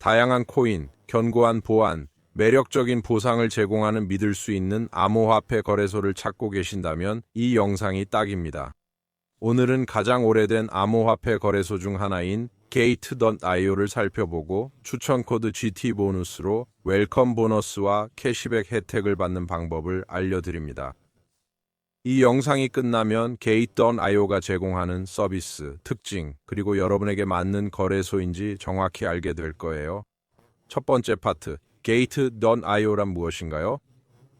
다양한 코인, 견고한 보안, 매력적인 보상을 제공하는 믿을 수 있는 암호화폐 거래소를 찾고 계신다면 이 영상이 딱입니다. 오늘은 가장 오래된 암호화폐 거래소 중 하나인 Gate.io를 살펴보고 추천 코드 GT 보너스로 웰컴 보너스와 캐시백 혜택을 받는 방법을 알려드립니다. 이 영상이 끝나면 Gate.io가 제공하는 서비스, 특징, 그리고 여러분에게 맞는 거래소인지 정확히 알게 될 거예요. 첫 번째 파트, Gate.io란 무엇인가요?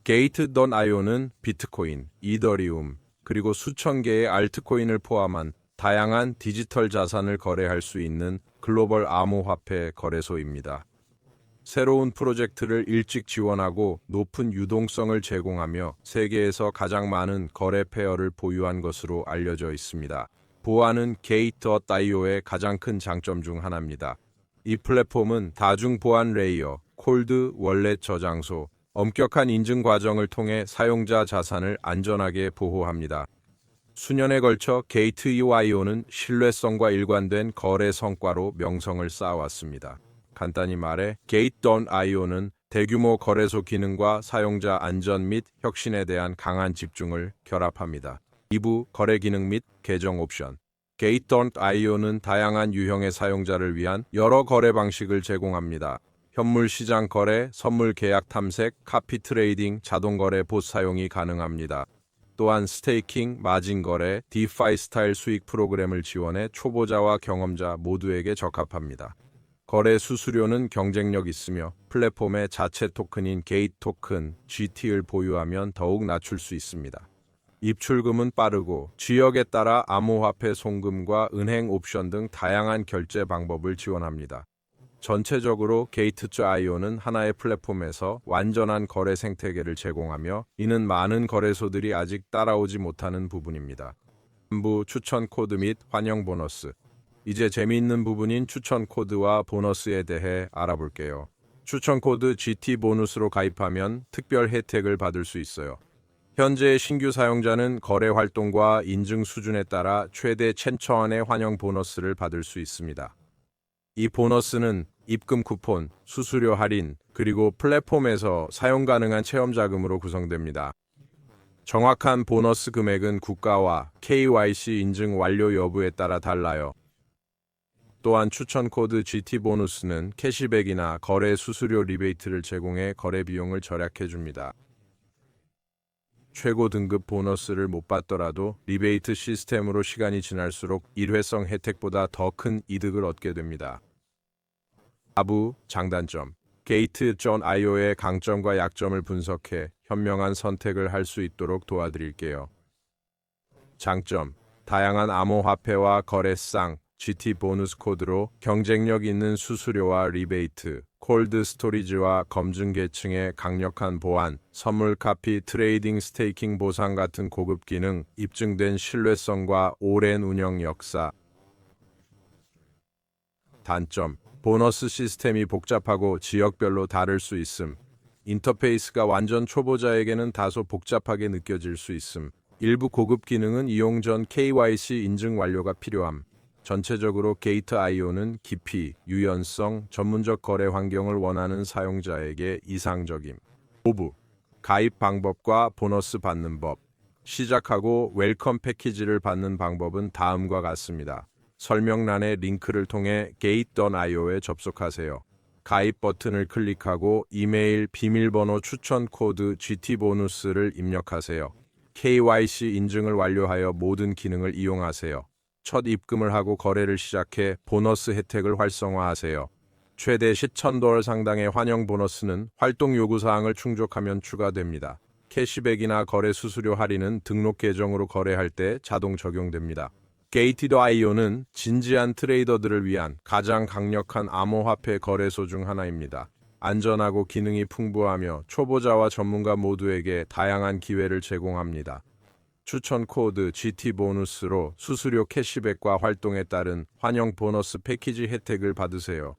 Gate.io는 비트코인, 이더리움, 그리고 수천 개의 알트코인을 포함한 다양한 디지털 자산을 거래할 수 있는 글로벌 암호화폐 거래소입니다. 새로운 프로젝트를 일찍 지원하고 높은 유동성을 제공하며 세계에서 가장 많은 거래 페어를 보유한 것으로 알려져 있습니다. 보안은 Gate.io의 가장 큰 장점 중 하나입니다. 이 플랫폼은 다중 보안 레이어, 콜드 월렛 저장소, 엄격한 인증 과정을 통해 사용자 자산을 안전하게 보호합니다. 수년에 걸쳐 게이트.io는 신뢰성과 일관된 거래 성과로 명성을 쌓아왔습니다. 간단히 말해 Gate.io는 대규모 거래소 기능과 사용자 안전 및 혁신에 대한 강한 집중을 결합합니다. 2부 거래 기능 및 계정 옵션 Gate.io는 다양한 유형의 사용자를 위한 여러 거래 방식을 제공합니다. 현물 시장 거래, 선물 계약 탐색, 카피 트레이딩, 자동 거래 봇 사용이 가능합니다. 또한 스테이킹, 마진 거래, 디파이 스타일 수익 프로그램을 지원해 초보자와 경험자 모두에게 적합합니다. 거래 수수료는 경쟁력 있으며 플랫폼의 자체 토큰인 게이트 토큰 GT를 보유하면 더욱 낮출 수 있습니다. 입출금은 빠르고 지역에 따라 암호화폐 송금과 은행 옵션 등 다양한 결제 방법을 지원합니다. 전체적으로 게이트.io는 하나의 플랫폼에서 완전한 거래 생태계를 제공하며 이는 많은 거래소들이 아직 따라오지 못하는 부분입니다. 부 추천 코드 및 환영 보너스. 이제 재미있는 부분인 추천 코드와 보너스에 대해 알아볼게요. 추천 코드 GT 보너스로 가입하면 특별 혜택을 받을 수 있어요. 현재 신규 사용자는 거래 활동과 인증 수준에 따라 최대 1,000원의 환영 보너스를 받을 수 있습니다. 이 보너스는 입금 쿠폰, 수수료 할인, 그리고 플랫폼에서 사용 가능한 체험 자금으로 구성됩니다. 정확한 보너스 금액은 국가와 KYC 인증 완료 여부에 따라 달라요. 또한 추천 코드 GT 보너스는 캐시백이나 거래 수수료 리베이트를 제공해 거래 비용을 절약해 줍니다. 최고 등급 보너스를 못 받더라도 리베이트 시스템으로 시간이 지날수록 일회성 혜택보다 더 큰 이득을 얻게 됩니다. 하부 장단점 게이트.io의 강점과 약점을 분석해 현명한 선택을 할 수 있도록 도와드릴게요. 장점 다양한 암호화폐와 거래상 GT 보너스 코드로 경쟁력 있는 수수료와 리베이트, 콜드 스토리지와 검증 계층의 강력한 보안, 선물 카피 트레이딩 스테이킹 보상 같은 고급 기능, 입증된 신뢰성과 오랜 운영 역사. 단점 보너스 시스템이 복잡하고 지역별로 다를 수 있음. 인터페이스가 완전 초보자에게는 다소 복잡하게 느껴질 수 있음. 일부 고급 기능은 이용 전 KYC 인증 완료가 필요함. 전체적으로 게이트.io는 깊이, 유연성, 전문적 거래 환경을 원하는 사용자에게 이상적임. 5부 가입 방법과 보너스 받는 법. 시작하고 웰컴 패키지를 받는 방법은 다음과 같습니다. 설명란의 링크를 통해 gate.io에 접속하세요. 가입 버튼을 클릭하고 이메일 비밀번호 추천 코드 GT 보너스를 입력하세요. KYC 인증을 완료하여 모든 기능을 이용하세요. 첫 입금을 하고 거래를 시작해 보너스 혜택을 활성화하세요. 최대 10,000돌 상당의 환영 보너스는 활동 요구 사항을 충족하면 추가됩니다. 캐시백이나 거래 수수료 할인은 등록 계정으로 거래할 때 자동 적용됩니다. 게이티드.io는 진지한 트레이더들을 위한 가장 강력한 암호화폐 거래소 중 하나입니다. 안전하고 기능이 풍부하며 초보자와 전문가 모두에게 다양한 기회를 제공합니다. 추천 코드 GT 보너스로 수수료 캐시백과 활동에 따른 환영 보너스 패키지 혜택을 받으세요.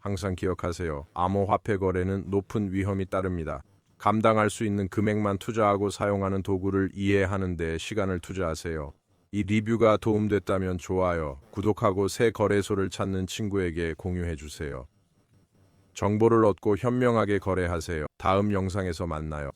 항상 기억하세요. 암호화폐 거래는 높은 위험이 따릅니다. 감당할 수 있는 금액만 투자하고 사용하는 도구를 이해하는 데 시간을 투자하세요. 이 리뷰가 도움됐다면 좋아요, 구독하고 새 거래소를 찾는 친구에게 공유해 주세요. 정보를 얻고 현명하게 거래하세요. 다음 영상에서 만나요.